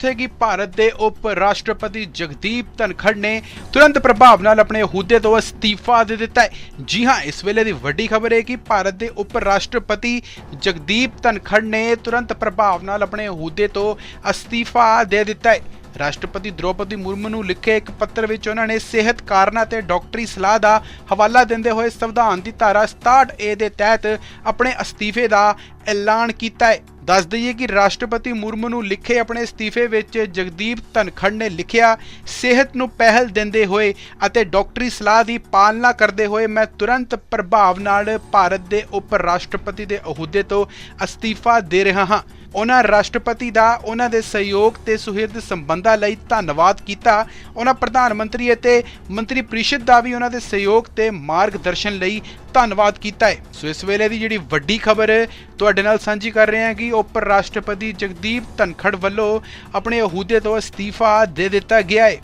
ਜਿੱਥੇ ਕਿ ਭਾਰਤ ਦੇ ਉਪ ਰਾਸ਼ਟਰਪਤੀ ਜਗਦੀਪ ਧਨਖੜ ਨੇ ਤੁਰੰਤ ਪ੍ਰਭਾਵ ਨਾਲ ਆਪਣੇ ਅਹੁਦੇ ਤੋਂ ਅਸਤੀਫਾ ਦੇ ਦਿੱਤਾ ਹੈ। ਜੀ ਹਾਂ, ਇਸ ਵੇਲੇ ਦੀ ਵੱਡੀ ਖਬਰ ਹੈ ਕਿ ਭਾਰਤ ਦੇ ਉਪ ਰਾਸ਼ਟਰਪਤੀ ਜਗਦੀਪ ਧਨਖੜ ਨੇ ਤੁਰੰਤ ਪ੍ਰਭਾਵ ਨਾਲ ਆਪਣੇ ਅਹੁਦੇ ਤੋਂ ਅਸਤੀਫਾ ਦੇ ਦਿੱਤਾ ਹੈ। ਰਾਸ਼ਟਰਪਤੀ ਦ੍ਰੋਪਦੀ ਮੁਰਮੂ ਨੂੰ ਲਿਖੇ ਇੱਕ ਪੱਤਰ ਵਿੱਚ ਉਹਨਾਂ ਨੇ ਸਿਹਤ ਕਾਰਨਾਂ ਤੇ ਡਾਕਟਰੀ ਸਲਾਹ ਦਾ ਹਵਾਲਾ ਦਿੰਦੇ ਹੋਏ ਸੰਵਿਧਾਨ ਦੀ ਧਾਰਾ 67 ਏ ਦੇ ਤਹਿਤ ਆਪਣੇ ਅਸਤੀਫੇ ਦਾ ਐਲਾਨ ਕੀਤਾ ਹੈ। ਦੱਸ ਦਈਏ ਕਿ ਰਾਸ਼ਟਰਪਤੀ ਮੁਰਮੂ ਨੂੰ ਲਿਖੇ ਆਪਣੇ ਅਸਤੀਫੇ ਵਿੱਚ ਜਗਦੀਪ ਧਨਖੜ ਨੇ ਲਿਖਿਆ, ਸਿਹਤ ਨੂੰ ਪਹਿਲ ਦਿੰਦੇ ਹੋਏ ਅਤੇ ਡਾਕਟਰੀ ਸਲਾਹ ਦੀ ਪਾਲਣਾ ਕਰਦੇ ਹੋਏ ਮੈਂ ਤੁਰੰਤ ਪ੍ਰਭਾਵ ਨਾਲ ਭਾਰਤ ਦੇ ਉਪ ਰਾਸ਼ਟਰਪਤੀ ਦੇ ਅਹੁਦੇ ਤੋਂ ਅਸਤੀਫਾ ਦੇ ਰਿਹਾ ਹਾਂ। ਉਹਨਾਂ ਰਾਸ਼ਟਰਪਤੀ ਦਾ, ਉਹਨਾਂ ਦੇ ਸਹਿਯੋਗ ਤੇ ਸੁਹਿਰਦ ਸੰਬੰਧਾਂ ਲਈ ਧੰਨਵਾਦ ਕੀਤਾ। ਉਹਨਾਂ ਪ੍ਰਧਾਨ ਮੰਤਰੀ ਅਤੇ ਮੰਤਰੀ ਪ੍ਰੀਸ਼ਦ ਦਾ ਵੀ ਉਹਨਾਂ ਦੇ ਸਹਿਯੋਗ ਤੇ ਮਾਰਗਦਰਸ਼ਨ ਲਈ ਧੰਨਵਾਦ ਕੀਤਾ ਹੈ। ਸੋ ਇਸ ਵੇਲੇ ਦੀ ਜਿਹੜੀ ਵੱਡੀ ਖਬਰ ਤੁਹਾਡੇ ਨਾਲ ਸਾਂਝੀ ਕਰ ਰਹੇ ਹਾਂ ਕਿ ਉਪ ਰਾਸ਼ਟਰਪਤੀ ਜਗਦੀਪ ਧਨਖੜ ਵੱਲੋਂ ਆਪਣੇ ਅਹੁਦੇ ਤੋਂ ਅਸਤੀਫਾ ਦੇ ਦਿੱਤਾ ਗਿਆ ਹੈ।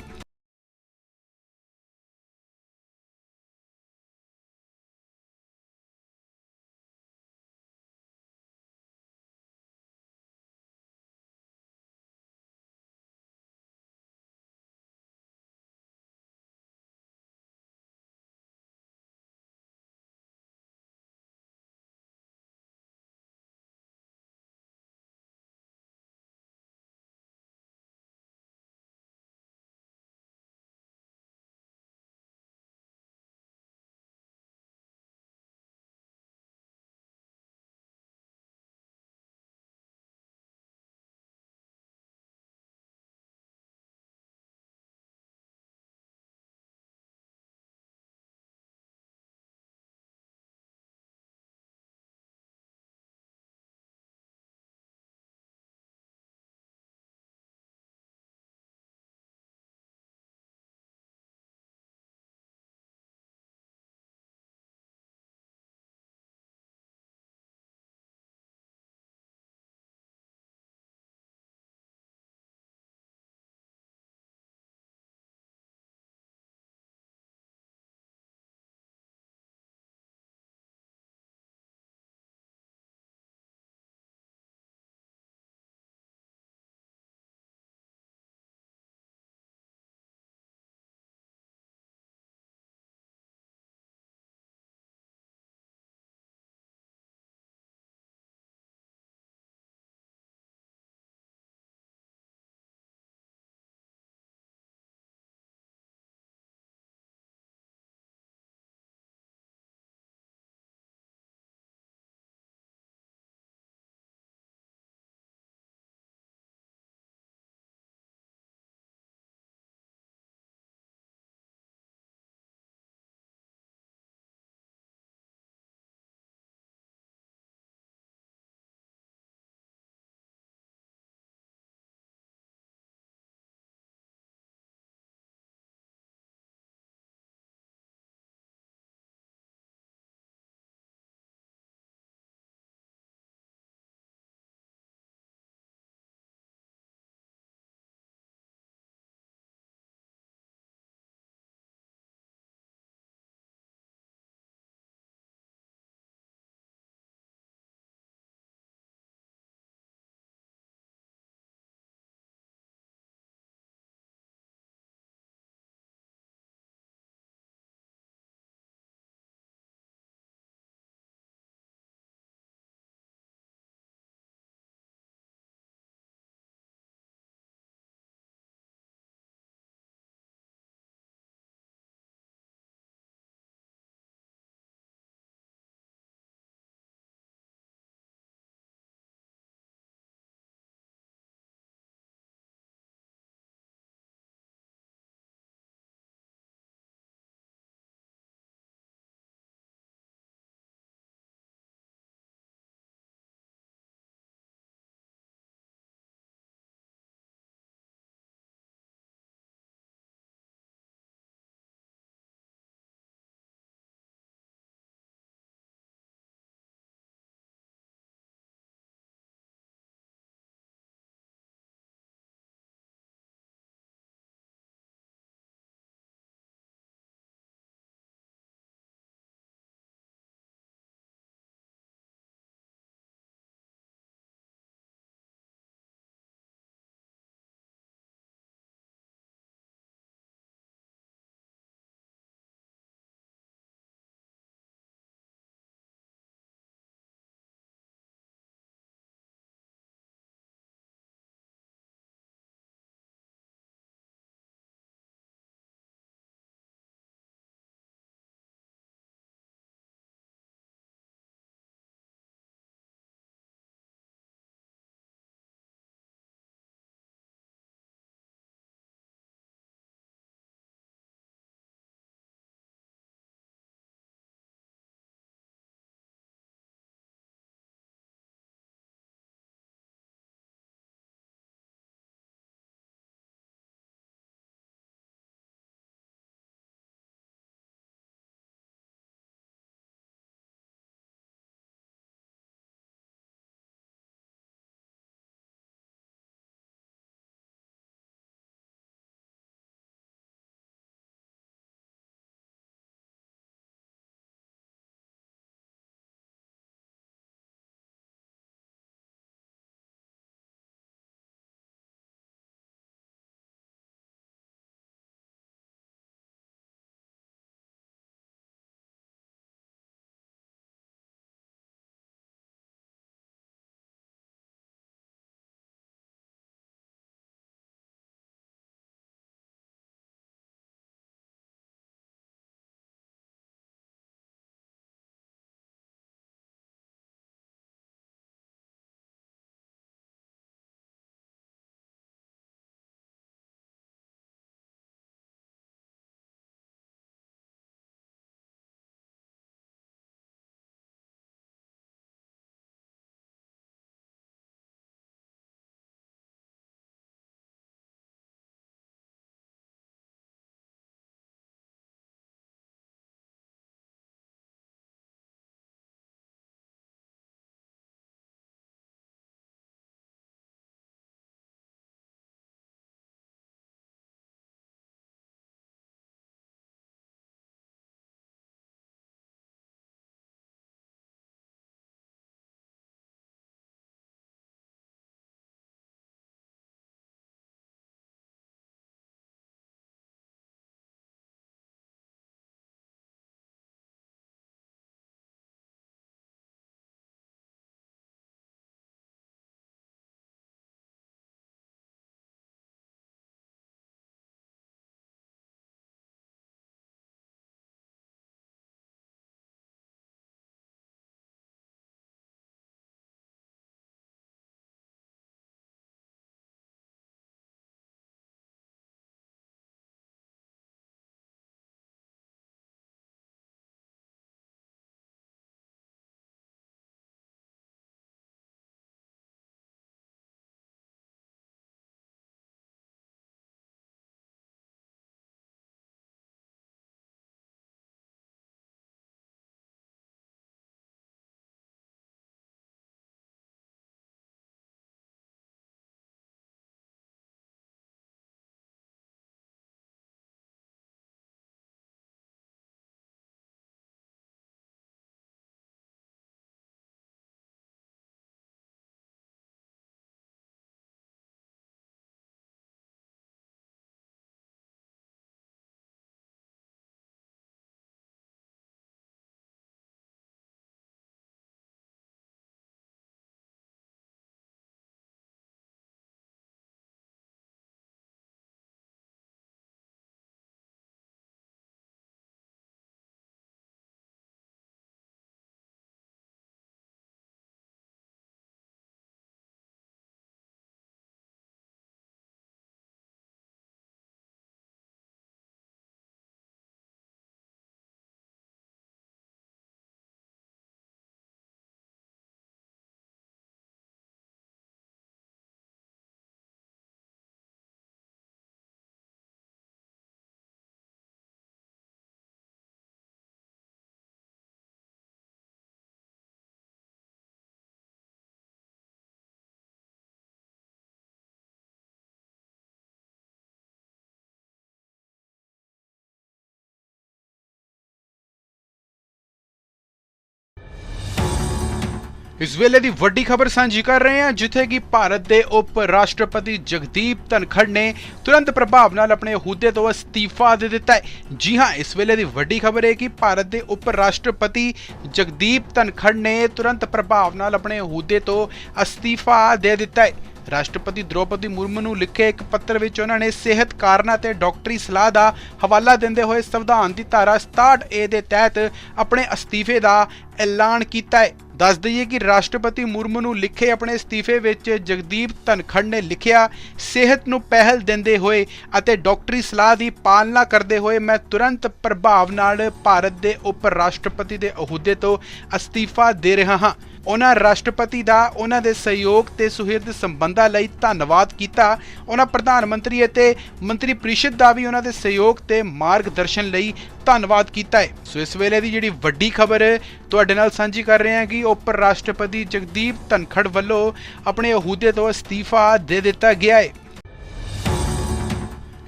ਇਸ ਵੇਲੇ ਦੀ ਵੱਡੀ ਖਬਰ ਸਾਂਝੀ ਕਰ ਰਹੇ ਹਾਂ, ਜਿੱਥੇ ਕਿ ਭਾਰਤ ਦੇ ਉਪ ਰਾਸ਼ਟਰਪਤੀ ਜਗਦੀਪ ਧਨਖੜ ਨੇ ਤੁਰੰਤ ਪ੍ਰਭਾਵ ਨਾਲ ਆਪਣੇ ਅਹੁਦੇ ਤੋਂ ਅਸਤੀਫਾ ਦੇ ਦਿੱਤਾ ਹੈ। ਜੀ ਹਾਂ, ਇਸ ਵੇਲੇ ਦੀ ਵੱਡੀ ਖਬਰ ਹੈ ਕਿ ਭਾਰਤ ਦੇ ਉਪ ਰਾਸ਼ਟਰਪਤੀ ਜਗਦੀਪ ਧਨਖੜ ਨੇ ਤੁਰੰਤ ਪ੍ਰਭਾਵ ਨਾਲ ਆਪਣੇ ਅਹੁਦੇ ਤੋਂ ਅਸਤੀਫਾ ਦੇ ਦਿੱਤਾ ਹੈ। ਰਾਸ਼ਟਰਪਤੀ ਦ੍ਰੋਪਦੀ ਮੁਰਮੂ ਨੂੰ ਲਿਖੇ ਇੱਕ ਪੱਤਰ ਵਿੱਚ ਉਹਨਾਂ ਨੇ ਸਿਹਤ ਕਾਰਨਾਂ ਤੇ ਡਾਕਟਰੀ ਸਲਾਹ ਦਾ ਹਵਾਲਾ ਦਿੰਦੇ ਹੋਏ ਸੰਵਿਧਾਨ ਦੀ ਧਾਰਾ 67 ਏ ਦੇ ਤਹਿਤ ਆਪਣੇ ਅਸਤੀਫੇ ਦਾ ਐਲਾਨ ਕੀਤਾ ਹੈ। ਦੱਸ ਦਈਏ ਕਿ ਰਾਸ਼ਟਰਪਤੀ ਮੁਰਮੂ ਨੂੰ ਲਿਖੇ ਆਪਣੇ ਅਸਤੀਫੇ ਵਿੱਚ ਜਗਦੀਪ ਧਨਖੜ ਨੇ ਲਿਖਿਆ, ਸਿਹਤ ਨੂੰ ਪਹਿਲ ਦਿੰਦੇ ਹੋਏ ਅਤੇ ਡਾਕਟਰੀ ਸਲਾਹ ਦੀ ਪਾਲਣਾ ਕਰਦੇ ਹੋਏ ਮੈਂ ਤੁਰੰਤ ਪ੍ਰਭਾਵ ਨਾਲ ਭਾਰਤ ਦੇ ਉਪ ਰਾਸ਼ਟਰਪਤੀ ਦੇ ਅਹੁਦੇ ਤੋਂ ਅਸਤੀਫਾ ਦੇ ਰਿਹਾ ਹਾਂ। ਉਹਨਾਂ ਰਾਸ਼ਟਰਪਤੀ ਦਾ, ਉਹਨਾਂ ਦੇ ਸਹਿਯੋਗ ਤੇ ਸੁਹਿਰਦ ਸੰਬੰਧਾਂ ਲਈ ਧੰਨਵਾਦ ਕੀਤਾ। ਉਹਨਾਂ ਪ੍ਰਧਾਨ ਮੰਤਰੀ ਅਤੇ ਮੰਤਰੀ ਪ੍ਰੀਸ਼ਦ ਦਾ ਵੀ ਉਹਨਾਂ ਦੇ ਸਹਿਯੋਗ ਤੇ ਮਾਰਗਦਰਸ਼ਨ ਲਈ ਧੰਨਵਾਦ ਕੀਤਾ ਹੈ। ਸੋ ਇਸ ਵੇਲੇ ਦੀ ਜਿਹੜੀ ਵੱਡੀ ਖਬਰ ਤੁਹਾਡੇ ਨਾਲ ਸਾਂਝੀ ਕਰ ਰਹੇ ਹਾਂ ਕਿ ਉਪ ਰਾਸ਼ਟਰਪਤੀ ਜਗਦੀਪ ਧਨਖੜ ਵੱਲੋਂ ਆਪਣੇ ਅਹੁਦੇ ਤੋਂ ਅਸਤੀਫਾ ਦੇ ਦਿੱਤਾ ਗਿਆ ਹੈ।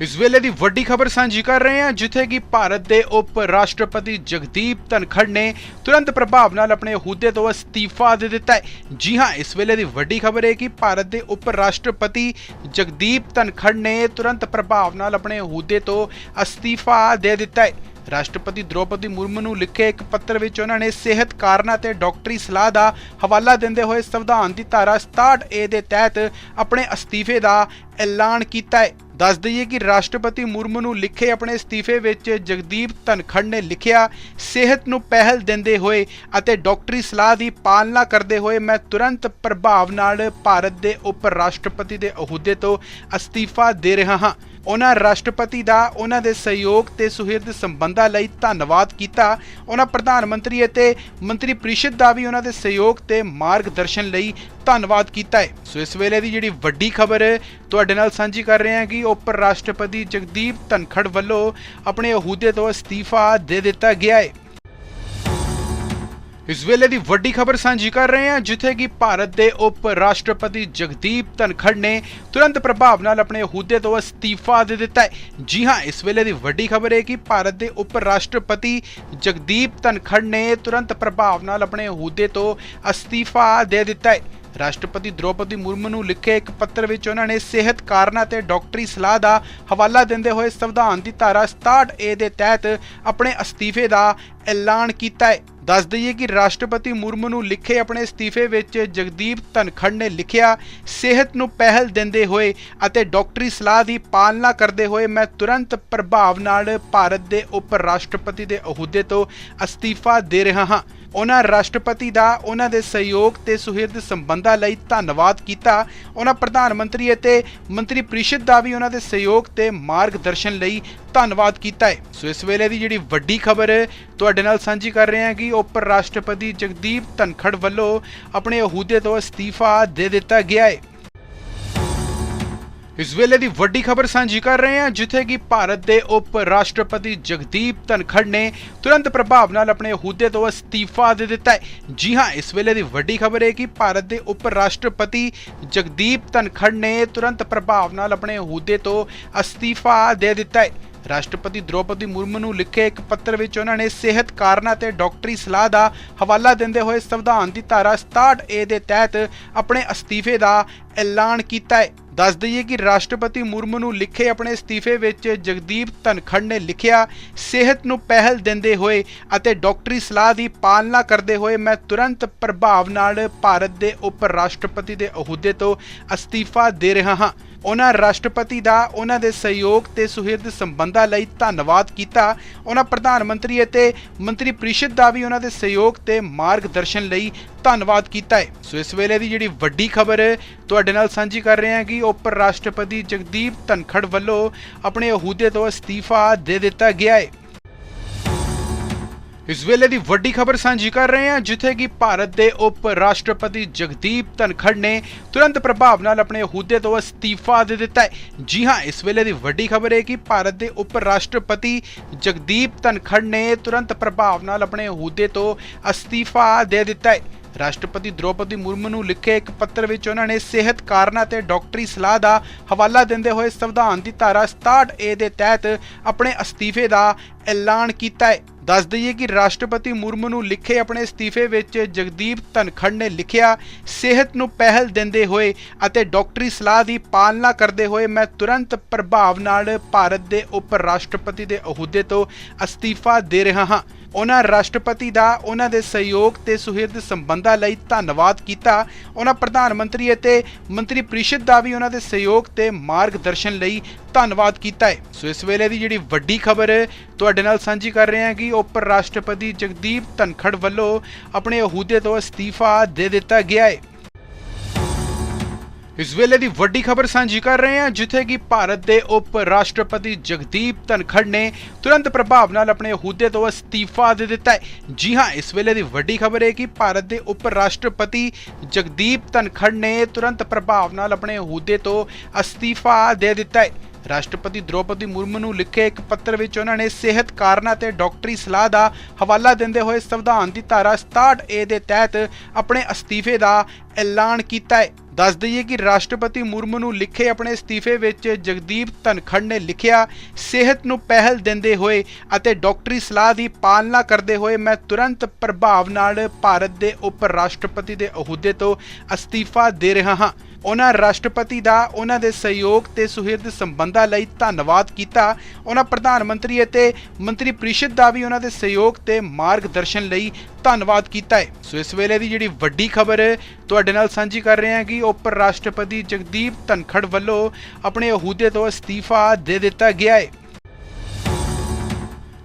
ਇਸ ਵੇਲੇ ਦੀ ਵੱਡੀ ਖਬਰ ਸਾਂਝੀ ਕਰ ਰਹੇ ਹਾਂ, ਜਿੱਥੇ ਕਿ ਭਾਰਤ ਦੇ ਉਪ ਰਾਸ਼ਟਰਪਤੀ ਜਗਦੀਪ ਧਨਖੜ ਨੇ ਤੁਰੰਤ ਪ੍ਰਭਾਵ ਨਾਲ ਆਪਣੇ ਅਹੁਦੇ ਤੋਂ ਅਸਤੀਫਾ ਦੇ ਦਿੱਤਾ ਹੈ। ਜੀ ਹਾਂ, ਇਸ ਵੇਲੇ ਦੀ ਵੱਡੀ ਖਬਰ ਹੈ ਕਿ ਭਾਰਤ ਦੇ ਉਪ ਰਾਸ਼ਟਰਪਤੀ ਜਗਦੀਪ ਧਨਖੜ ਨੇ ਤੁਰੰਤ ਪ੍ਰਭਾਵ ਨਾਲ ਆਪਣੇ ਅਹੁਦੇ ਤੋਂ ਅਸਤੀਫਾ ਦੇ ਦਿੱਤਾ ਹੈ। ਰਾਸ਼ਟਰਪਤੀ ਦ੍ਰੋਪਦੀ ਮੁਰਮੂ ਨੂੰ ਲਿਖੇ ਇੱਕ ਪੱਤਰ ਵਿੱਚ ਉਹਨਾਂ ਨੇ ਸਿਹਤ ਕਾਰਨਾਂ ਤੇ ਡਾਕਟਰੀ ਸਲਾਹ ਦਾ ਹਵਾਲਾ ਦਿੰਦੇ ਹੋਏ ਸੰਵਿਧਾਨ ਦੀ ਧਾਰਾ 67 ਏ ਦੇ ਤਹਿਤ ਆਪਣੇ ਅਸਤੀਫੇ ਦਾ ਐਲਾਨ ਕੀਤਾ ਹੈ। ਦੱਸ ਦਈਏ ਕਿ ਰਾਸ਼ਟਰਪਤੀ ਮੁਰਮੂ ਨੂੰ ਲਿਖੇ ਆਪਣੇ ਅਸਤੀਫੇ ਵਿੱਚ ਜਗਦੀਪ ਧਨਖੜ ਨੇ ਲਿਖਿਆ, ਸਿਹਤ ਨੂੰ ਪਹਿਲ ਦਿੰਦੇ ਹੋਏ ਅਤੇ ਡਾਕਟਰੀ ਸਲਾਹ ਦੀ ਪਾਲਣਾ ਕਰਦੇ ਹੋਏ ਮੈਂ ਤੁਰੰਤ ਪ੍ਰਭਾਵ ਨਾਲ ਭਾਰਤ ਦੇ ਉਪ ਰਾਸ਼ਟਰਪਤੀ ਦੇ ਅਹੁਦੇ ਤੋਂ ਅਸਤੀਫਾ ਦੇ ਰਿਹਾ ਹਾਂ। ਉਹਨਾਂ ਰਾਸ਼ਟਰਪਤੀ ਦਾ ਉਹਨਾਂ ਦੇ ਸਹਿਯੋਗ ਤੇ ਸੁਹਿਰਦ ਸੰਬੰਧਾਂ ਲਈ ਧੰਨਵਾਦ ਕੀਤਾ। ਉਹਨਾਂ ਪ੍ਰਧਾਨ ਮੰਤਰੀ ਅਤੇ ਮੰਤਰੀ ਪ੍ਰੀਸ਼ਦ ਦਾ ਵੀ ਉਹਨਾਂ ਦੇ ਸਹਿਯੋਗ ਤੇ ਮਾਰਗਦਰਸ਼ਨ ਲਈ ਧੰਨਵਾਦ ਕੀਤਾ ਹੈ। ਸੋ ਇਸ ਵੇਲੇ ਦੀ ਜਿਹੜੀ ਵੱਡੀ ਖਬਰ ਤੁਹਾਡੇ ਨਾਲ ਸਾਂਝੀ ਕਰ ਰਹੇ ਹਾਂ ਕਿ ਉਪ ਰਾਸ਼ਟਰਪਤੀ ਜਗਦੀਪ ਧਨਖੜ ਵੱਲੋਂ ਆਪਣੇ ਅਹੁਦੇ ਤੋਂ ਅਸਤੀਫਾ ਦੇ ਦਿੱਤਾ ਗਿਆ ਹੈ। ਇਸ ਵੇਲੇ ਦੀ ਵੱਡੀ ਖਬਰ ਸਾਂਝੀ ਕਰ ਰਹੇ ਹਾਂ, ਜਿੱਥੇ ਕਿ ਭਾਰਤ ਦੇ ਉਪ ਰਾਸ਼ਟਰਪਤੀ ਜਗਦੀਪ ਧਨਖੜ ਨੇ ਤੁਰੰਤ ਪ੍ਰਭਾਵ ਨਾਲ ਆਪਣੇ ਅਹੁਦੇ ਤੋਂ ਅਸਤੀਫਾ ਦੇ ਦਿੱਤਾ ਹੈ। ਜੀ ਹਾਂ, ਇਸ ਵੇਲੇ ਦੀ ਵੱਡੀ ਖਬਰ ਹੈ ਕਿ ਭਾਰਤ ਦੇ ਉਪ ਰਾਸ਼ਟਰਪਤੀ ਜਗਦੀਪ ਧਨਖੜ ਨੇ ਤੁਰੰਤ ਪ੍ਰਭਾਵ ਨਾਲ ਆਪਣੇ ਅਹੁਦੇ ਤੋਂ ਅਸਤੀਫਾ ਦੇ ਦਿੱਤਾ ਹੈ। ਰਾਸ਼ਟਰਪਤੀ ਦ੍ਰੋਪਦੀ ਮੁਰਮੂ ਨੂੰ ਲਿਖੇ ਇੱਕ ਪੱਤਰ ਵਿੱਚ ਉਹਨਾਂ ਨੇ ਸਿਹਤ ਕਾਰਨਾਂ ਤੇ ਡਾਕਟਰੀ ਸਲਾਹ ਦਾ ਹਵਾਲਾ ਦਿੰਦੇ ਹੋਏ ਸੰਵਿਧਾਨ ਦੀ ਧਾਰਾ 67 ਏ ਦੇ ਤਹਿਤ ਆਪਣੇ ਅਸਤੀਫੇ ਦਾ ਐਲਾਨ ਕੀਤਾ ਹੈ। ਦੱਸ ਦਈਏ ਕਿ ਰਾਸ਼ਟਰਪਤੀ ਮੁਰਮੂ ਨੂੰ ਲਿਖੇ ਆਪਣੇ ਅਸਤੀਫੇ ਵਿੱਚ ਜਗਦੀਪ ਧਨਖੜ ਨੇ ਲਿਖਿਆ, ਸਿਹਤ ਨੂੰ ਪਹਿਲ ਦਿੰਦੇ ਹੋਏ ਅਤੇ ਡਾਕਟਰੀ ਸਲਾਹ ਦੀ ਪਾਲਣਾ ਕਰਦੇ ਹੋਏ ਮੈਂ ਤੁਰੰਤ ਪ੍ਰਭਾਵ ਨਾਲ ਭਾਰਤ ਦੇ ਉਪ ਰਾਸ਼ਟਰਪਤੀ ਦੇ ਅਹੁਦੇ ਤੋਂ ਅਸਤੀਫਾ ਦੇ ਰਿਹਾ ਹਾਂ। ਉਹਨਾਂ ਰਾਸ਼ਟਰਪਤੀ ਦਾ ਉਹਨਾਂ ਦੇ ਸਹਿਯੋਗ ਤੇ ਸੁਹਿਰਦ ਸੰਬੰਧਾਂ ਲਈ ਧੰਨਵਾਦ ਕੀਤਾ। ਉਹਨਾਂ ਪ੍ਰਧਾਨ ਮੰਤਰੀ ਅਤੇ ਮੰਤਰੀ ਪਰਿਸ਼ਦ ਦਾ ਵੀ ਉਹਨਾਂ ਦੇ ਸਹਿਯੋਗ ਤੇ ਮਾਰਗਦਰਸ਼ਨ ਲਈ ਧੰਨਵਾਦ ਕੀਤਾ ਹੈ। ਸੋ ਇਸ ਵੇਲੇ ਦੀ ਜਿਹੜੀ ਵੱਡੀ ਖਬਰ ਤੁਹਾਡੇ ਨਾਲ ਸਾਂਝੀ ਕਰ ਰਹੇ ਹਾਂ ਕਿ ਉਪ ਰਾਸ਼ਟਰਪਤੀ ਜਗਦੀਪ ਧਨਖੜ ਵੱਲੋਂ ਆਪਣੇ ਅਹੁਦੇ ਤੋਂ ਅਸਤੀਫਾ ਦੇ ਦਿੱਤਾ ਗਿਆ ਹੈ। ਇਸ ਵੇਲੇ ਦੀ ਵੱਡੀ ਖਬਰ ਸਾਂਝੀ ਕਰ ਰਹੇ ਹਾਂ, ਜਿੱਥੇ ਕਿ ਭਾਰਤ ਦੇ ਉਪ ਰਾਸ਼ਟਰਪਤੀ ਜਗਦੀਪ ਧਨਖੜ ਨੇ ਤੁਰੰਤ ਪ੍ਰਭਾਵ ਨਾਲ ਆਪਣੇ ਅਹੁਦੇ ਤੋਂ ਅਸਤੀਫਾ ਦੇ ਦਿੱਤਾ ਹੈ। ਜੀ ਹਾਂ, ਇਸ ਵੇਲੇ ਦੀ ਵੱਡੀ ਖਬਰ ਹੈ ਕਿ ਭਾਰਤ ਦੇ ਉਪ ਰਾਸ਼ਟਰਪਤੀ ਜਗਦੀਪ ਧਨਖੜ ਨੇ ਤੁਰੰਤ ਪ੍ਰਭਾਵ ਨਾਲ ਆਪਣੇ ਅਹੁਦੇ ਤੋਂ ਅਸਤੀਫਾ ਦੇ ਦਿੱਤਾ ਹੈ। ਰਾਸ਼ਟਰਪਤੀ ਦ੍ਰੋਪਦੀ ਮੁਰਮੂ ਨੂੰ ਲਿਖੇ ਇੱਕ ਪੱਤਰ ਵਿੱਚ ਉਹਨਾਂ ਨੇ ਸਿਹਤ ਕਾਰਨਾਂ ਤੇ ਡਾਕਟਰੀ ਸਲਾਹ ਦਾ ਹਵਾਲਾ ਦਿੰਦੇ ਹੋਏ ਸੰਵਿਧਾਨ ਦੀ ਧਾਰਾ 67 ਏ ਦੇ ਤਹਿਤ ਆਪਣੇ ਅਸਤੀਫੇ ਦਾ ਐਲਾਨ ਕੀਤਾ ਹੈ। ਦੱਸ ਦਈਏ ਕਿ ਰਾਸ਼ਟਰਪਤੀ ਮੁਰਮੂ ਨੂੰ ਲਿਖੇ ਆਪਣੇ ਅਸਤੀਫੇ ਵਿੱਚ ਜਗਦੀਪ ਧਨਖੜ ਨੇ ਲਿਖਿਆ, ਸਿਹਤ ਨੂੰ ਪਹਿਲ ਦਿੰਦੇ ਹੋਏ ਅਤੇ ਡਾਕਟਰੀ ਸਲਾਹ ਦੀ ਪਾਲਣਾ ਕਰਦੇ ਹੋਏ ਮੈਂ ਤੁਰੰਤ ਪ੍ਰਭਾਵ ਨਾਲ ਭਾਰਤ ਦੇ ਉਪ ਰਾਸ਼ਟਰਪਤੀ ਦੇ ਅਹੁਦੇ ਤੋਂ ਅਸਤੀਫਾ ਦੇ ਰਿਹਾ ਹਾਂ। ਉਹਨਾਂ ਰਾਸ਼ਟਰਪਤੀ ਦਾ, ਉਹਨਾਂ ਦੇ ਸਹਿਯੋਗ ਤੇ ਸੁਹਿਰਦ ਸੰਬੰਧਾਂ ਲਈ ਧੰਨਵਾਦ ਕੀਤਾ। ਉਹਨਾਂ ਪ੍ਰਧਾਨ ਮੰਤਰੀ ਅਤੇ ਮੰਤਰੀ ਪਰਿਸ਼ਦ ਦਾ ਵੀ ਉਹਨਾਂ ਦੇ ਸਹਿਯੋਗ ਤੇ ਮਾਰਗਦਰਸ਼ਨ ਲਈ ਧੰਨਵਾਦ ਕੀਤਾ ਹੈ। ਸੋ ਇਸ ਵੇਲੇ ਦੀ ਜਿਹੜੀ ਵੱਡੀ ਖਬਰ ਤੁਹਾਡੇ ਨਾਲ ਸਾਂਝੀ ਕਰ ਰਹੇ ਹਾਂ ਕਿ ਉਪ ਰਾਸ਼ਟਰਪਤੀ ਜਗਦੀਪ ਧਨਖੜ ਵੱਲੋਂ ਆਪਣੇ ਅਹੁਦੇ ਤੋਂ ਅਸਤੀਫਾ ਦੇ ਦਿੱਤਾ ਗਿਆ ਹੈ। ਇਸ ਵੇਲੇ ਦੀ ਵੱਡੀ ਖਬਰ ਸਾਂਝੀ ਕਰ ਰਹੇ ਹਾਂ, ਜਿੱਥੇ ਕਿ ਭਾਰਤ ਦੇ ਉਪ ਰਾਸ਼ਟਰਪਤੀ ਜਗਦੀਪ ਧਨਖੜ ਨੇ ਤੁਰੰਤ ਪ੍ਰਭਾਵ ਨਾਲ ਆਪਣੇ ਅਹੁਦੇ ਤੋਂ ਅਸਤੀਫਾ ਦੇ ਦਿੱਤਾ ਹੈ। ਜੀ ਹਾਂ, ਇਸ ਵੇਲੇ ਦੀ ਵੱਡੀ ਖਬਰ ਹੈ ਕਿ ਭਾਰਤ ਦੇ ਉਪ ਰਾਸ਼ਟਰਪਤੀ ਜਗਦੀਪ ਧਨਖੜ ਨੇ ਤੁਰੰਤ ਪ੍ਰਭਾਵ ਨਾਲ ਆਪਣੇ ਅਹੁਦੇ ਤੋਂ ਅਸਤੀਫਾ ਦੇ ਦਿੱਤਾ ਹੈ। ਰਾਸ਼ਟਰਪਤੀ ਦ੍ਰੋਪਦੀ ਮੁਰਮੂ ਨੂੰ ਲਿਖੇ ਇੱਕ ਪੱਤਰ ਵਿੱਚ ਉਹਨਾਂ ਨੇ ਸਿਹਤ ਕਾਰਨਾਂ ਤੇ ਡਾਕਟਰੀ ਸਲਾਹ ਦਾ ਹਵਾਲਾ ਦਿੰਦੇ ਹੋਏ ਸੰਵਿਧਾਨ ਦੀ ਧਾਰਾ 67 ਏ ਦੇ ਤਹਿਤ ਆਪਣੇ ਅਸਤੀਫੇ ਦਾ ਐਲਾਨ ਕੀਤਾ ਹੈ। ਦੱਸ ਦਈਏ ਕਿ ਰਾਸ਼ਟਰਪਤੀ ਮੁਰਮੂ ਨੂੰ ਲਿਖੇ ਆਪਣੇ ਅਸਤੀਫੇ ਵਿੱਚ ਜਗਦੀਪ ਧਨਖੜ ਨੇ ਲਿਖਿਆ, ਸਿਹਤ ਨੂੰ ਪਹਿਲ ਦਿੰਦੇ ਹੋਏ ਅਤੇ ਡਾਕਟਰੀ ਸਲਾਹ ਦੀ ਪਾਲਣਾ ਕਰਦੇ ਹੋਏ ਮੈਂ ਤੁਰੰਤ ਪ੍ਰਭਾਵ ਨਾਲ ਭਾਰਤ ਦੇ ਉਪ ਰਾਸ਼ਟਰਪਤੀ ਦੇ ਅਹੁਦੇ ਤੋਂ ਅਸਤੀਫਾ ਦੇ ਰਿਹਾ ਹਾਂ। ਉਹਨਾਂ ਰਾਸ਼ਟਰਪਤੀ ਦਾ, ਉਹਨਾਂ ਦੇ ਸਹਿਯੋਗ ਤੇ ਸੁਹਿਰਦ ਸੰਬੰਧਾਂ ਲਈ ਧੰਨਵਾਦ ਕੀਤਾ। ਉਹਨਾਂ ਪ੍ਰਧਾਨ ਮੰਤਰੀ ਅਤੇ ਮੰਤਰੀ ਪਰਿਸ਼ਦ ਦਾ ਵੀ ਉਹਨਾਂ ਦੇ ਸਹਿਯੋਗ ਤੇ ਮਾਰਗਦਰਸ਼ਨ ਲਈ ਧੰਨਵਾਦ ਕੀਤਾ ਹੈ। ਸੋ ਇਸ ਵੇਲੇ ਦੀ ਜਿਹੜੀ ਵੱਡੀ ਖਬਰ ਤੁਹਾਡੇ ਨਾਲ ਸਾਂਝੀ ਕਰ ਰਹੇ ਹਾਂ ਕਿ ਉਪ ਰਾਸ਼ਟਰਪਤੀ ਜਗਦੀਪ ਧਨਖੜ ਵੱਲੋਂ ਆਪਣੇ ਅਹੁਦੇ ਤੋਂ ਅਸਤੀਫਾ ਦੇ ਦਿੱਤਾ ਗਿਆ ਹੈ। ਇਸ ਵੇਲੇ ਦੀ ਵੱਡੀ ਖਬਰ ਸਾਂਝੀ ਕਰ ਰਹੇ ਹਾਂ, ਜਿੱਥੇ ਕਿ ਭਾਰਤ ਦੇ ਉਪ ਰਾਸ਼ਟਰਪਤੀ ਜਗਦੀਪ ਧਨਖੜ ਨੇ ਤੁਰੰਤ ਪ੍ਰਭਾਵ ਨਾਲ ਆਪਣੇ ਅਹੁਦੇ ਤੋਂ ਅਸਤੀਫਾ ਦੇ ਦਿੱਤਾ ਹੈ। ਜੀ ਹਾਂ, ਇਸ ਵੇਲੇ ਦੀ ਵੱਡੀ ਖਬਰ ਹੈ ਕਿ ਭਾਰਤ ਦੇ ਉਪ ਰਾਸ਼ਟਰਪਤੀ ਜਗਦੀਪ ਧਨਖੜ ਨੇ ਤੁਰੰਤ ਪ੍ਰਭਾਵ ਨਾਲ ਆਪਣੇ ਅਹੁਦੇ ਤੋਂ ਅਸਤੀਫਾ ਦੇ ਦਿੱਤਾ ਹੈ। ਰਾਸ਼ਟਰਪਤੀ ਦ੍ਰੋਪਦੀ ਮੁਰਮੂ ਨੂੰ ਲਿਖੇ ਇੱਕ ਪੱਤਰ ਵਿੱਚ ਉਹਨਾਂ ਨੇ ਸਿਹਤ ਕਾਰਨਾਂ ਤੇ ਡਾਕਟਰੀ ਸਲਾਹ ਦਾ ਹਵਾਲਾ ਦਿੰਦੇ ਹੋਏ ਸੰਵਿਧਾਨ ਦੀ ਧਾਰਾ 67 ਏ ਦੇ ਤਹਿਤ ਆਪਣੇ ਅਸਤੀਫੇ ਦਾ ਐਲਾਨ ਕੀਤਾ ਹੈ। ਦੱਸ ਦਈਏ ਕਿ ਰਾਸ਼ਟਰਪਤੀ ਮੁਰਮੂ ਨੂੰ ਲਿਖੇ ਆਪਣੇ ਅਸਤੀਫੇ ਵਿੱਚ ਜਗਦੀਪ ਧਨਖੜ ਨੇ ਲਿਖਿਆ, ਸਿਹਤ ਨੂੰ ਪਹਿਲ ਦਿੰਦੇ ਹੋਏ ਅਤੇ ਡਾਕਟਰੀ ਸਲਾਹ ਦੀ ਪਾਲਣਾ ਕਰਦੇ ਹੋਏ ਮੈਂ ਤੁਰੰਤ ਪ੍ਰਭਾਵ ਨਾਲ ਭਾਰਤ ਦੇ ਉਪ ਰਾਸ਼ਟਰਪਤੀ ਦੇ ਅਹੁਦੇ ਤੋਂ ਅਸਤੀਫਾ ਦੇ ਰਿਹਾ ਹਾਂ। ਉਹਨਾਂ ਰਾਸ਼ਟਰਪਤੀ ਦਾ, ਉਹਨਾਂ ਦੇ ਸਹਿਯੋਗ ਤੇ ਸੁਹਿਰਦ ਸੰਬੰਧਾਂ ਲਈ ਧੰਨਵਾਦ ਕੀਤਾ। ਉਹਨਾਂ ਪ੍ਰਧਾਨ ਮੰਤਰੀ ਅਤੇ ਮੰਤਰੀ ਪ੍ਰੀਸ਼ਦ ਦਾ ਵੀ ਉਹਨਾਂ ਦੇ ਸਹਿਯੋਗ ਤੇ ਮਾਰਗਦਰਸ਼ਨ ਲਈ ਧੰਨਵਾਦ ਕੀਤਾ ਹੈ। ਸੋ ਇਸ ਵੇਲੇ ਦੀ ਜਿਹੜੀ ਵੱਡੀ ਖਬਰ ਤੁਹਾਡੇ ਨਾਲ ਸਾਂਝੀ ਕਰ ਰਹੇ ਹਾਂ ਕਿ ਉਪ ਰਾਸ਼ਟਰਪਤੀ ਜਗਦੀਪ ਧਨਖੜ ਵੱਲੋਂ ਆਪਣੇ ਅਹੁਦੇ ਤੋਂ ਅਸਤੀਫਾ ਦੇ ਦਿੱਤਾ ਗਿਆ ਹੈ।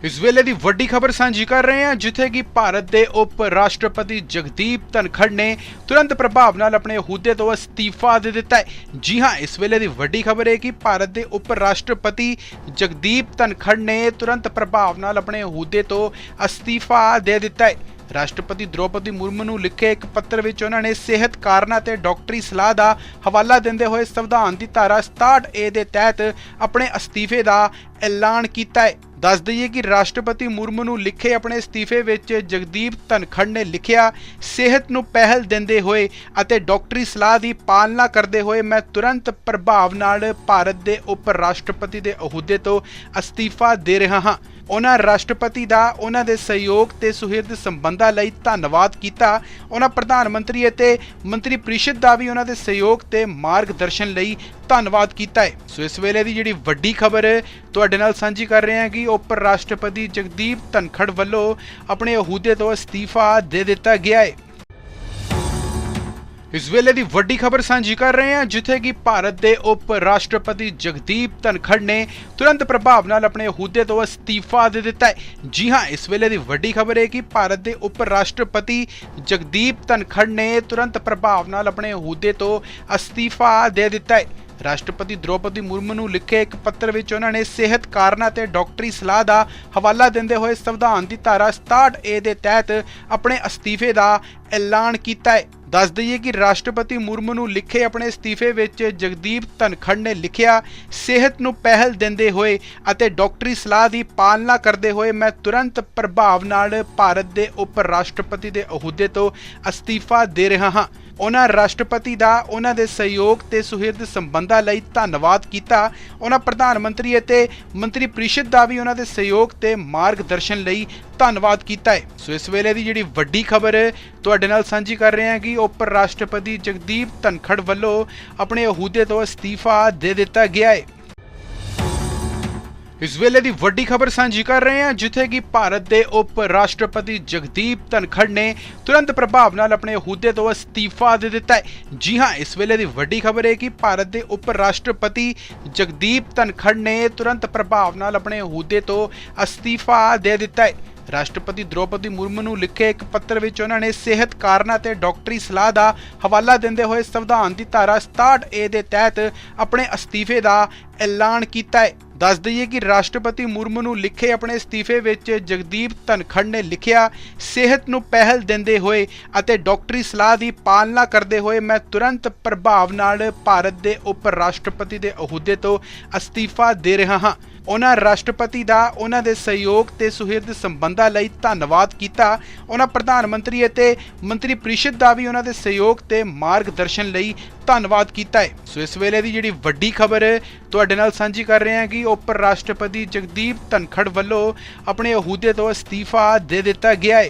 ਇਸ ਵੇਲੇ ਦੀ ਵੱਡੀ ਖਬਰ ਸਾਂਝੀ ਕਰ ਰਹੇ ਹਾਂ, ਜਿੱਥੇ ਕਿ ਭਾਰਤ ਦੇ ਉਪ ਰਾਸ਼ਟਰਪਤੀ ਜਗਦੀਪ ਧਨਖੜ ਨੇ ਤੁਰੰਤ ਪ੍ਰਭਾਵ ਨਾਲ ਆਪਣੇ ਅਹੁਦੇ ਤੋਂ ਅਸਤੀਫਾ ਦੇ ਦਿੱਤਾ ਹੈ। ਜੀ ਹਾਂ, ਇਸ ਵੇਲੇ ਦੀ ਵੱਡੀ ਖਬਰ ਹੈ ਕਿ ਭਾਰਤ ਦੇ ਉਪ ਰਾਸ਼ਟਰਪਤੀ ਜਗਦੀਪ ਧਨਖੜ ਨੇ ਤੁਰੰਤ ਪ੍ਰਭਾਵ ਨਾਲ ਆਪਣੇ ਅਹੁਦੇ ਤੋਂ ਅਸਤੀਫਾ ਦੇ ਦਿੱਤਾ ਹੈ। ਰਾਸ਼ਟਰਪਤੀ ਦ੍ਰੋਪਦੀ ਮੁਰਮੂ ਨੂੰ ਲਿਖੇ ਇੱਕ ਪੱਤਰ ਵਿੱਚ ਉਹਨਾਂ ਨੇ ਸਿਹਤ ਕਾਰਨਾਂ ਤੇ ਡਾਕਟਰੀ ਸਲਾਹ ਦਾ ਹਵਾਲਾ ਦਿੰਦੇ ਹੋਏ ਸੰਵਿਧਾਨ ਦੀ ਧਾਰਾ 67 ਏ ਦੇ ਤਹਿਤ ਆਪਣੇ ਅਸਤੀਫੇ ਦਾ ਐਲਾਨ ਕੀਤਾ ਹੈ। ਦੱਸ ਦਈਏ ਕਿ ਰਾਸ਼ਟਰਪਤੀ ਮੁਰਮੂ ਨੂੰ ਲਿਖੇ ਆਪਣੇ ਅਸਤੀਫੇ ਵਿੱਚ ਜਗਦੀਪ ਧਨਖੜ ਨੇ ਲਿਖਿਆ, ਸਿਹਤ ਨੂੰ ਪਹਿਲ ਦਿੰਦੇ ਹੋਏ ਅਤੇ ਡਾਕਟਰੀ ਸਲਾਹ ਦੀ ਪਾਲਣਾ ਕਰਦੇ ਹੋਏ ਮੈਂ ਤੁਰੰਤ ਪ੍ਰਭਾਵ ਨਾਲ ਭਾਰਤ ਦੇ ਉਪ ਰਾਸ਼ਟਰਪਤੀ ਦੇ ਅਹੁਦੇ ਤੋਂ ਅਸਤੀਫਾ ਦੇ ਰਿਹਾ ਹਾਂ। ਉਹਨਾਂ ਰਾਸ਼ਟਰਪਤੀ ਦਾ, ਉਹਨਾਂ ਦੇ ਸਹਿਯੋਗ ਤੇ ਸੁਹਿਰਦ ਸੰਬੰਧਾਂ ਲਈ ਧੰਨਵਾਦ ਕੀਤਾ। ਉਹਨਾਂ ਪ੍ਰਧਾਨ ਮੰਤਰੀ ਅਤੇ ਮੰਤਰੀ ਪਰਿਸ਼ਦ ਦਾ ਵੀ ਉਹਨਾਂ ਦੇ ਸਹਿਯੋਗ ਤੇ ਮਾਰਗਦਰਸ਼ਨ ਲਈ ਧੰਨਵਾਦ ਕੀਤਾ ਹੈ। ਸੋ ਇਸ ਵੇਲੇ ਦੀ ਜਿਹੜੀ ਵੱਡੀ ਖਬਰ ਤੁਹਾਡੇ ਨਾਲ ਸਾਂਝੀ ਕਰ ਰਹੇ ਹਾਂ ਕਿ ਉਪ ਰਾਸ਼ਟਰਪਤੀ ਜਗਦੀਪ ਧਨਖੜ ਵੱਲੋਂ ਆਪਣੇ ਅਹੁਦੇ ਤੋਂ ਅਸਤੀਫਾ ਦੇ ਦਿੱਤਾ ਗਿਆ ਹੈ। ਇਸ ਵੇਲੇ ਦੀ ਵੱਡੀ ਖਬਰ ਸਾਂਝੀ ਕਰ ਰਹੇ ਹਾਂ, ਜਿੱਥੇ ਕਿ ਭਾਰਤ ਦੇ ਉਪ ਰਾਸ਼ਟਰਪਤੀ ਜਗਦੀਪ ਧਨਖੜ ਨੇ ਤੁਰੰਤ ਪ੍ਰਭਾਵ ਨਾਲ ਆਪਣੇ ਅਹੁਦੇ ਤੋਂ ਅਸਤੀਫਾ ਦੇ ਦਿੱਤਾ ਹੈ। ਜੀ ਹਾਂ, ਇਸ ਵੇਲੇ ਦੀ ਵੱਡੀ ਖਬਰ ਹੈ ਕਿ ਭਾਰਤ ਦੇ ਉਪ ਰਾਸ਼ਟਰਪਤੀ ਜਗਦੀਪ ਧਨਖੜ ਨੇ ਤੁਰੰਤ ਪ੍ਰਭਾਵ ਨਾਲ ਆਪਣੇ ਅਹੁਦੇ ਤੋਂ ਅਸਤੀਫਾ ਦੇ ਦਿੱਤਾ ਹੈ। ਰਾਸ਼ਟਰਪਤੀ ਦ੍ਰੋਪਦੀ ਮੁਰਮੂ ਨੂੰ ਲਿਖੇ ਇੱਕ ਪੱਤਰ ਵਿੱਚ ਉਹਨਾਂ ਨੇ ਸਿਹਤ ਕਾਰਨਾਂ ਤੇ ਡਾਕਟਰੀ ਸਲਾਹ ਦਾ ਹਵਾਲਾ ਦਿੰਦੇ ਹੋਏ ਸੰਵਿਧਾਨ ਦੀ ਧਾਰਾ 67 ਏ ਦੇ ਤਹਿਤ ਆਪਣੇ ਅਸਤੀਫੇ ਦਾ ਐਲਾਨ ਕੀਤਾ ਹੈ। ਦੱਸ ਦਈਏ ਕਿ ਰਾਸ਼ਟਰਪਤੀ ਮੁਰਮੂ ਨੂੰ ਲਿਖੇ ਆਪਣੇ ਅਸਤੀਫੇ ਵਿੱਚ ਜਗਦੀਪ ਧਨਖੜ ਨੇ ਲਿਖਿਆ, ਸਿਹਤ ਨੂੰ ਪਹਿਲ ਦਿੰਦੇ ਹੋਏ ਅਤੇ ਡਾਕਟਰੀ ਸਲਾਹ ਦੀ ਪਾਲਣਾ ਕਰਦੇ ਹੋਏ ਮੈਂ ਤੁਰੰਤ ਪ੍ਰਭਾਵ ਨਾਲ ਭਾਰਤ ਦੇ ਉਪ ਰਾਸ਼ਟਰਪਤੀ ਦੇ ਅਹੁਦੇ ਤੋਂ ਅਸਤੀਫਾ ਦੇ ਰਿਹਾ ਹਾਂ। ਉਹਨਾਂ ਰਾਸ਼ਟਰਪਤੀ ਦਾ, ਉਹਨਾਂ ਦੇ ਸਹਿਯੋਗ ਤੇ ਸੁਹਿਰਦ ਸੰਬੰਧਾਂ ਲਈ ਧੰਨਵਾਦ ਕੀਤਾ। ਉਹਨਾਂ ਪ੍ਰਧਾਨ ਮੰਤਰੀ ਅਤੇ ਮੰਤਰੀ ਪਰਿਸ਼ਦ ਦਾ ਵੀ ਉਹਨਾਂ ਦੇ ਸਹਿਯੋਗ ਤੇ ਮਾਰਗਦਰਸ਼ਨ ਲਈ ਧੰਨਵਾਦ ਕੀਤਾ ਹੈ। ਸੋ ਇਸ ਵੇਲੇ ਦੀ ਜਿਹੜੀ ਵੱਡੀ ਖਬਰ ਤੁਹਾਡੇ ਨਾਲ ਸਾਂਝੀ ਕਰ ਰਹੇ ਹਾਂ ਕਿ ਉਪ ਰਾਸ਼ਟਰਪਤੀ ਜਗਦੀਪ ਧਨਖੜ ਵੱਲੋਂ ਆਪਣੇ ਅਹੁਦੇ ਤੋਂ ਅਸਤੀਫਾ ਦੇ ਦਿੱਤਾ ਗਿਆ ਹੈ। ਇਸ ਵੇਲੇ ਦੀ ਵੱਡੀ ਖਬਰ ਸਾਂਝੀ ਕਰ ਰਹੇ ਹਾਂ, ਜਿੱਥੇ ਕਿ ਭਾਰਤ ਦੇ ਉਪ ਰਾਸ਼ਟਰਪਤੀ ਜਗਦੀਪ ਧਨਖੜ ਨੇ ਤੁਰੰਤ ਪ੍ਰਭਾਵ ਨਾਲ ਆਪਣੇ ਅਹੁਦੇ ਤੋਂ ਅਸਤੀਫਾ ਦੇ ਦਿੱਤਾ ਹੈ। ਜੀ ਹਾਂ, ਇਸ ਵੇਲੇ ਦੀ ਵੱਡੀ ਖਬਰ ਹੈ ਕਿ ਭਾਰਤ ਦੇ ਉਪ ਰਾਸ਼ਟਰਪਤੀ ਜਗਦੀਪ ਧਨਖੜ ਨੇ ਤੁਰੰਤ ਪ੍ਰਭਾਵ ਨਾਲ ਆਪਣੇ ਅਹੁਦੇ ਤੋਂ ਅਸਤੀਫਾ ਦੇ ਦਿੱਤਾ ਹੈ। ਰਾਸ਼ਟਰਪਤੀ ਦ੍ਰੋਪਦੀ ਮੁਰਮੂ ਨੂੰ ਲਿਖੇ ਇੱਕ ਪੱਤਰ ਵਿੱਚ ਉਹਨਾਂ ਨੇ ਸਿਹਤ ਕਾਰਨਾਂ ਤੇ ਡਾਕਟਰੀ ਸਲਾਹ ਦਾ ਹਵਾਲਾ ਦਿੰਦੇ ਹੋਏ ਸੰਵਿਧਾਨ ਦੀ ਧਾਰਾ 67 ਏ ਦੇ ਤਹਿਤ ਆਪਣੇ ਅਸਤੀਫੇ ਦਾ ਐਲਾਨ ਕੀਤਾ ਹੈ। ਦੱਸ ਦਈਏ ਕਿ ਰਾਸ਼ਟਰਪਤੀ ਮੁਰਮੂ ਨੂੰ ਲਿਖੇ ਆਪਣੇ ਅਸਤੀਫੇ ਵਿੱਚ ਜਗਦੀਪ ਧਨਖੜ ਨੇ ਲਿਖਿਆ, ਸਿਹਤ ਨੂੰ ਪਹਿਲ ਦਿੰਦੇ ਹੋਏ ਅਤੇ ਡਾਕਟਰੀ ਸਲਾਹ ਦੀ ਪਾਲਣਾ ਕਰਦੇ ਹੋਏ ਮੈਂ ਤੁਰੰਤ ਪ੍ਰਭਾਵ ਨਾਲ ਭਾਰਤ ਦੇ ਉਪ ਰਾਸ਼ਟਰਪਤੀ ਦੇ ਅਹੁਦੇ ਤੋਂ ਅਸਤੀਫਾ ਦੇ ਰਿਹਾ ਹਾਂ। ਉਹਨਾਂ ਰਾਸ਼ਟਰਪਤੀ ਦਾ, ਉਹਨਾਂ ਦੇ ਸਹਿਯੋਗ ਤੇ ਸੁਹਿਰਦ ਸੰਬੰਧਾਂ ਲਈ ਧੰਨਵਾਦ ਕੀਤਾ। ਉਹਨਾਂ ਪ੍ਰਧਾਨ ਮੰਤਰੀ ਅਤੇ ਮੰਤਰੀ ਪ੍ਰੀਸ਼ਦ ਦਾ ਵੀ ਉਹਨਾਂ ਦੇ ਸਹਿਯੋਗ ਤੇ ਮਾਰਗਦਰਸ਼ਨ ਲਈ ਧੰਨਵਾਦ ਕੀਤਾ ਹੈ। ਸੋ ਇਸ ਵੇਲੇ ਦੀ ਜਿਹੜੀ ਵੱਡੀ ਖਬਰ ਤੁਹਾਡੇ ਨਾਲ ਸਾਂਝੀ ਕਰ ਰਹੇ ਹਾਂ ਕਿ ਉਪ ਰਾਸ਼ਟਰਪਤੀ ਜਗਦੀਪ ਧਨਖੜ ਵੱਲੋਂ ਆਪਣੇ ਅਹੁਦੇ ਤੋਂ ਅਸਤੀਫਾ ਦੇ ਦਿੱਤਾ ਗਿਆ ਹੈ।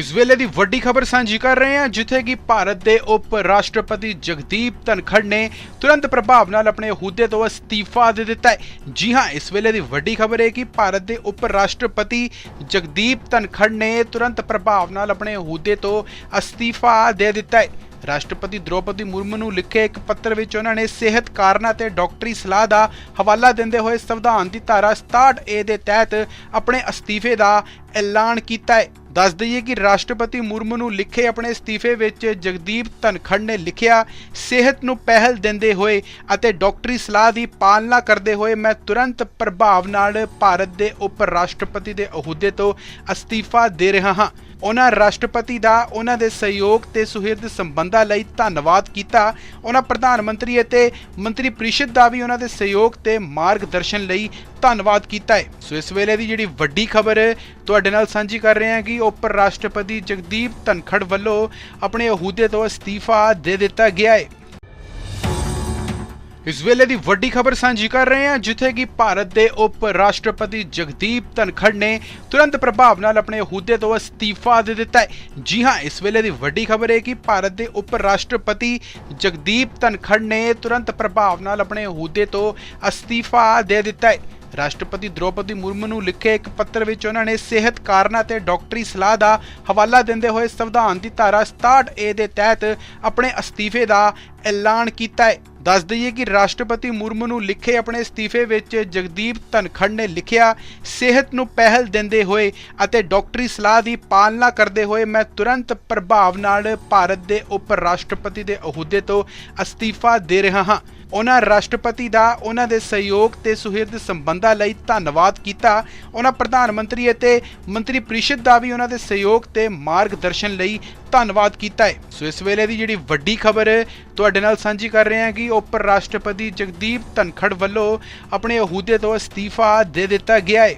ਇਸ ਵੇਲੇ ਦੀ ਵੱਡੀ ਖਬਰ ਸਾਂਝੀ ਕਰ ਰਹੇ ਹਾਂ, ਜਿੱਥੇ ਕਿ ਭਾਰਤ ਦੇ ਉਪ ਰਾਸ਼ਟਰਪਤੀ ਜਗਦੀਪ ਧਨਖੜ ਨੇ ਤੁਰੰਤ ਪ੍ਰਭਾਵ ਨਾਲ ਆਪਣੇ ਅਹੁਦੇ ਤੋਂ ਅਸਤੀਫਾ ਦੇ ਦਿੱਤਾ ਹੈ। ਜੀ ਹਾਂ, ਇਸ ਵੇਲੇ ਦੀ ਵੱਡੀ ਖਬਰ ਹੈ ਕਿ ਭਾਰਤ ਦੇ ਉਪ ਰਾਸ਼ਟਰਪਤੀ ਜਗਦੀਪ ਧਨਖੜ ਨੇ ਤੁਰੰਤ ਪ੍ਰਭਾਵ ਨਾਲ ਆਪਣੇ ਅਹੁਦੇ ਤੋਂ ਅਸਤੀਫਾ ਦੇ ਦਿੱਤਾ ਹੈ। ਰਾਸ਼ਟਰਪਤੀ ਦ੍ਰੋਪਦੀ ਮੁਰਮੂ ਨੂੰ ਲਿਖੇ ਇੱਕ ਪੱਤਰ ਵਿੱਚ ਉਹਨਾਂ ਨੇ ਸਿਹਤ ਕਾਰਨਾਂ ਤੇ ਡਾਕਟਰੀ ਸਲਾਹ ਦਾ ਹਵਾਲਾ ਦਿੰਦੇ ਹੋਏ ਸੰਵਿਧਾਨ ਦੀ ਧਾਰਾ 67 ਏ ਦੇ ਤਹਿਤ ਆਪਣੇ ਅਸਤੀਫੇ ਦਾ ਐਲਾਨ ਕੀਤਾ ਹੈ। ਦੱਸ ਦਈਏ ਕਿ ਰਾਸ਼ਟਰਪਤੀ ਮੁਰਮੂ ਨੂੰ ਲਿਖੇ ਆਪਣੇ ਅਸਤੀਫੇ ਵਿੱਚ ਜਗਦੀਪ ਧਨਖੜ ਨੇ ਲਿਖਿਆ, ਸਿਹਤ ਨੂੰ ਪਹਿਲ ਦਿੰਦੇ ਹੋਏ ਅਤੇ ਡਾਕਟਰੀ ਸਲਾਹ ਦੀ ਪਾਲਣਾ ਕਰਦੇ ਹੋਏ ਮੈਂ ਤੁਰੰਤ ਪ੍ਰਭਾਵ ਨਾਲ ਭਾਰਤ ਦੇ ਉਪ ਰਾਸ਼ਟਰਪਤੀ ਦੇ ਅਹੁਦੇ ਤੋਂ ਅਸਤੀਫਾ ਦੇ ਰਿਹਾ ਹਾਂ। ਉਹਨਾਂ ਰਾਸ਼ਟਰਪਤੀ ਦਾ, ਉਹਨਾਂ ਦੇ ਸਹਿਯੋਗ ਤੇ ਸੁਹਿਰਦ ਸੰਬੰਧਾਂ ਲਈ ਧੰਨਵਾਦ ਕੀਤਾ। ਉਹਨਾਂ ਪ੍ਰਧਾਨ ਮੰਤਰੀ ਅਤੇ ਮੰਤਰੀ ਪਰਿਸ਼ਦ ਦਾ ਵੀ ਉਹਨਾਂ ਦੇ ਸਹਿਯੋਗ ਤੇ ਮਾਰਗਦਰਸ਼ਨ ਲਈ ਧੰਨਵਾਦ ਕੀਤਾ ਹੈ। ਸੋ ਇਸ ਵੇਲੇ ਦੀ ਜਿਹੜੀ ਵੱਡੀ ਖਬਰ ਤੁਹਾਡੇ ਨਾਲ ਸਾਂਝੀ ਕਰ ਰਹੇ ਹਾਂ ਕਿ ਉਪ ਰਾਸ਼ਟਰਪਤੀ ਜਗਦੀਪ ਧਨਖੜ ਵੱਲੋਂ ਆਪਣੇ ਅਹੁਦੇ ਤੋਂ ਅਸਤੀਫਾ ਦੇ ਦਿੱਤਾ ਗਿਆ ਹੈ। ਇਸ ਵੇਲੇ ਦੀ ਵੱਡੀ ਖਬਰ ਸਾਂਝੀ ਕਰ ਰਹੇ ਹਾਂ, ਜਿੱਥੇ ਕਿ ਭਾਰਤ ਦੇ ਉਪ ਰਾਸ਼ਟਰਪਤੀ ਜਗਦੀਪ ਧਨਖੜ ਨੇ ਤੁਰੰਤ ਪ੍ਰਭਾਵ ਨਾਲ ਆਪਣੇ ਅਹੁਦੇ ਤੋਂ ਅਸਤੀਫਾ ਦੇ ਦਿੱਤਾ ਹੈ। ਜੀ ਹਾਂ, ਇਸ ਵੇਲੇ ਦੀ ਵੱਡੀ ਖਬਰ ਹੈ ਕਿ ਭਾਰਤ ਦੇ ਉਪ ਰਾਸ਼ਟਰਪਤੀ ਜਗਦੀਪ ਧਨਖੜ ਨੇ ਤੁਰੰਤ ਪ੍ਰਭਾਵ ਨਾਲ ਆਪਣੇ ਅਹੁਦੇ ਤੋਂ ਅਸਤੀਫਾ ਦੇ ਦਿੱਤਾ ਹੈ। ਰਾਸ਼ਟਰਪਤੀ ਦ੍ਰੋਪਦੀ ਮੁਰਮੂ ਨੂੰ ਲਿਖੇ ਇੱਕ ਪੱਤਰ ਵਿੱਚ ਉਹਨਾਂ ਨੇ ਸਿਹਤ ਕਾਰਨਾਂ ਤੇ ਡਾਕਟਰੀ ਸਲਾਹ ਦਾ ਹਵਾਲਾ ਦਿੰਦੇ ਹੋਏ ਸੰਵਿਧਾਨ ਦੀ ਧਾਰਾ 67 ਏ ਦੇ ਤਹਿਤ ਆਪਣੇ ਅਸਤੀਫੇ ਦਾ ਐਲਾਨ ਕੀਤਾ ਹੈ। ਦੱਸ ਦਈਏ ਕਿ ਰਾਸ਼ਟਰਪਤੀ ਮੁਰਮੂ ਨੂੰ ਲਿਖੇ ਆਪਣੇ ਅਸਤੀਫੇ ਵਿੱਚ ਜਗਦੀਪ ਧਨਖੜ ਨੇ ਲਿਖਿਆ, ਸਿਹਤ ਨੂੰ ਪਹਿਲ ਦਿੰਦੇ ਹੋਏ ਅਤੇ ਡਾਕਟਰੀ ਸਲਾਹ ਦੀ ਪਾਲਣਾ ਕਰਦੇ ਹੋਏ ਮੈਂ ਤੁਰੰਤ ਪ੍ਰਭਾਵ ਨਾਲ ਭਾਰਤ ਦੇ ਉਪ ਰਾਸ਼ਟਰਪਤੀ ਦੇ ਅਹੁਦੇ ਤੋਂ ਅਸਤੀਫਾ ਦੇ ਰਿਹਾ ਹਾਂ। ਉਹਨਾਂ ਰਾਸ਼ਟਰਪਤੀ ਦਾ, ਉਹਨਾਂ ਦੇ ਸਹਿਯੋਗ ਤੇ ਸੁਹਿਰਦ ਸੰਬੰਧਾਂ ਲਈ ਧੰਨਵਾਦ ਕੀਤਾ। ਉਹਨਾਂ ਪ੍ਰਧਾਨ ਮੰਤਰੀ ਅਤੇ ਮੰਤਰੀ ਪਰਿਸ਼ਦ ਦਾ ਵੀ ਉਹਨਾਂ ਦੇ ਸਹਿਯੋਗ ਤੇ ਮਾਰਗਦਰਸ਼ਨ ਲਈ ਧੰਨਵਾਦ ਕੀਤਾ ਹੈ। ਸੋ ਇਸ ਵੇਲੇ ਦੀ ਜਿਹੜੀ ਵੱਡੀ ਖਬਰ ਤੁਹਾਡੇ ਨਾਲ ਸਾਂਝੀ ਕਰ ਰਹੇ ਹਾਂ ਕਿ ਉਪ ਰਾਸ਼ਟਰਪਤੀ ਜਗਦੀਪ ਧਨਖੜ ਵੱਲੋਂ ਆਪਣੇ ਅਹੁਦੇ ਤੋਂ ਅਸਤੀਫਾ ਦੇ ਦਿੱਤਾ ਗਿਆ ਹੈ।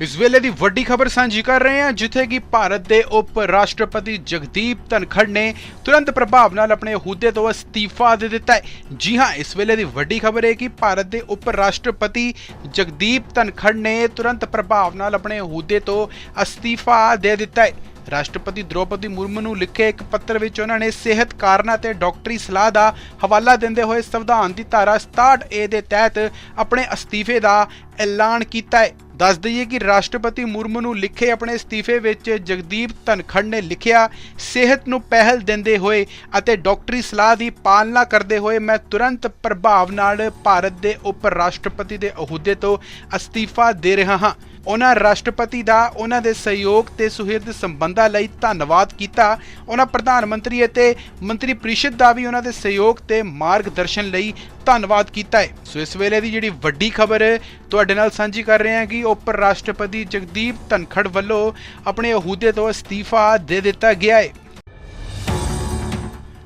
ਇਸ ਵੇਲੇ ਦੀ ਵੱਡੀ ਖਬਰ ਸਾਂਝੀ ਕਰ ਰਹੇ ਹਾਂ, ਜਿੱਥੇ ਕਿ ਭਾਰਤ ਦੇ ਉਪ ਰਾਸ਼ਟਰਪਤੀ ਜਗਦੀਪ ਧਨਖੜ ਨੇ ਤੁਰੰਤ ਪ੍ਰਭਾਵ ਨਾਲ ਆਪਣੇ ਅਹੁਦੇ ਤੋਂ ਅਸਤੀਫਾ ਦੇ ਦਿੱਤਾ ਹੈ। ਜੀ ਹਾਂ, ਇਸ ਵੇਲੇ ਦੀ ਵੱਡੀ ਖਬਰ ਹੈ ਕਿ ਭਾਰਤ ਦੇ ਉਪ ਰਾਸ਼ਟਰਪਤੀ ਜਗਦੀਪ ਧਨਖੜ ਨੇ ਤੁਰੰਤ ਪ੍ਰਭਾਵ ਨਾਲ ਆਪਣੇ ਅਹੁਦੇ ਤੋਂ ਅਸਤੀਫਾ ਦੇ ਦਿੱਤਾ ਹੈ। ਰਾਸ਼ਟਰਪਤੀ ਦ੍ਰੋਪਦੀ ਮੁਰਮੂ ਨੂੰ ਲਿਖੇ ਇੱਕ ਪੱਤਰ ਵਿੱਚ ਉਹਨਾਂ ਨੇ ਸਿਹਤ ਕਾਰਨਾਂ ਤੇ ਡਾਕਟਰੀ ਸਲਾਹ ਦਾ ਹਵਾਲਾ ਦਿੰਦੇ ਹੋਏ ਸੰਵਿਧਾਨ ਦੀ ਧਾਰਾ 67 ਏ ਦੇ ਤਹਿਤ ਆਪਣੇ ਅਸਤੀਫੇ ਦਾ ਐਲਾਨ ਕੀਤਾ ਹੈ। ਦੱਸ ਦਈਏ ਕਿ ਰਾਸ਼ਟਰਪਤੀ ਮੁਰਮੂ ਨੂੰ ਲਿਖੇ ਆਪਣੇ ਅਸਤੀਫੇ ਵਿੱਚ ਜਗਦੀਪ ਧਨਖੜ ਨੇ ਲਿਖਿਆ, ਸਿਹਤ ਨੂੰ ਪਹਿਲ ਦਿੰਦੇ ਹੋਏ ਅਤੇ ਡਾਕਟਰੀ ਸਲਾਹ ਦੀ ਪਾਲਣਾ ਕਰਦੇ ਹੋਏ ਮੈਂ ਤੁਰੰਤ ਪ੍ਰਭਾਵ ਨਾਲ ਭਾਰਤ ਦੇ ਉਪ ਰਾਸ਼ਟਰਪਤੀ ਦੇ ਅਹੁਦੇ ਤੋਂ ਅਸਤੀਫਾ ਦੇ ਰਿਹਾ ਹਾਂ। ਉਹਨਾਂ ਰਾਸ਼ਟਰਪਤੀ ਦਾ, ਉਹਨਾਂ ਦੇ ਸਹਿਯੋਗ ਤੇ ਸੁਹਿਰਦ ਸੰਬੰਧਾਂ ਲਈ ਧੰਨਵਾਦ ਕੀਤਾ। ਉਹਨਾਂ ਪ੍ਰਧਾਨ ਮੰਤਰੀ ਅਤੇ ਮੰਤਰੀ ਪਰਿਸ਼ਦ ਦਾ ਵੀ ਉਹਨਾਂ ਦੇ ਸਹਿਯੋਗ ਤੇ ਮਾਰਗਦਰਸ਼ਨ ਲਈ ਧੰਨਵਾਦ ਕੀਤਾ ਹੈ। ਸੋ ਇਸ ਵੇਲੇ ਦੀ ਜਿਹੜੀ ਵੱਡੀ ਖਬਰ ਤੁਹਾਡੇ ਨਾਲ ਸਾਂਝੀ ਕਰ ਰਹੇ ਹਾਂ ਕਿ ਉਪ ਰਾਸ਼ਟਰਪਤੀ ਜਗਦੀਪ ਧਨਖੜ ਵੱਲੋਂ ਆਪਣੇ ਅਹੁਦੇ ਤੋਂ ਅਸਤੀਫਾ ਦੇ ਦਿੱਤਾ ਗਿਆ ਹੈ।